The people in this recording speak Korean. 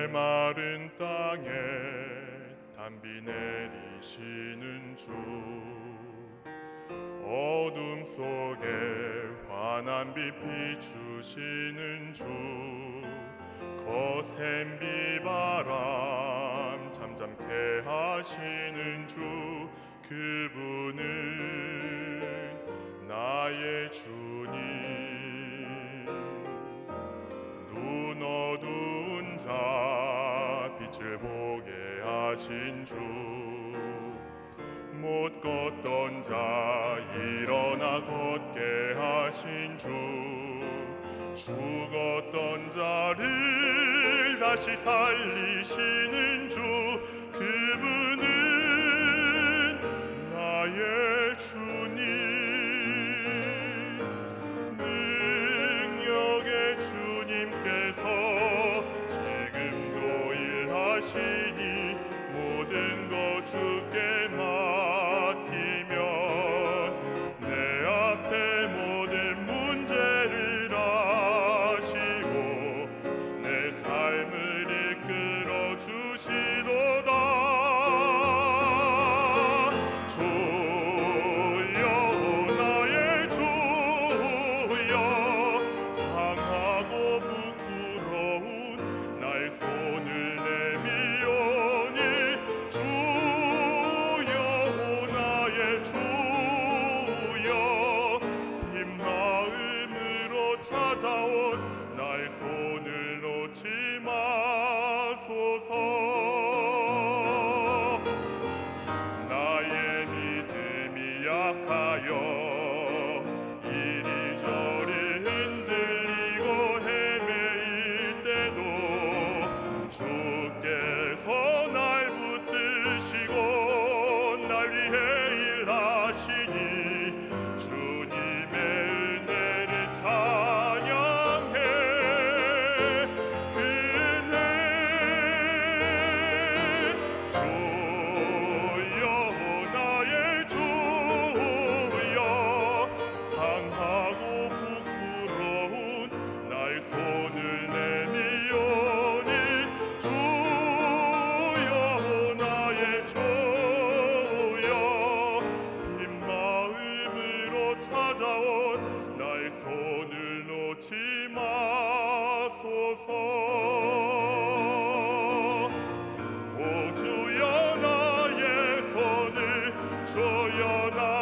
메마른 땅에 단비 내리시는 주. 어둠 속에 환한 빛 비추시는 주. 거센 비바람 잠잠케 하시는 주. 그분은 나의 주님 빛을 보게 하신 주. 못 걷던 자 일어나 걷게 하신 주. 죽었던 자를 다시 살리시는 주 하시니 모든 주여 빈 마음으로 찾아온 나의 손 your love.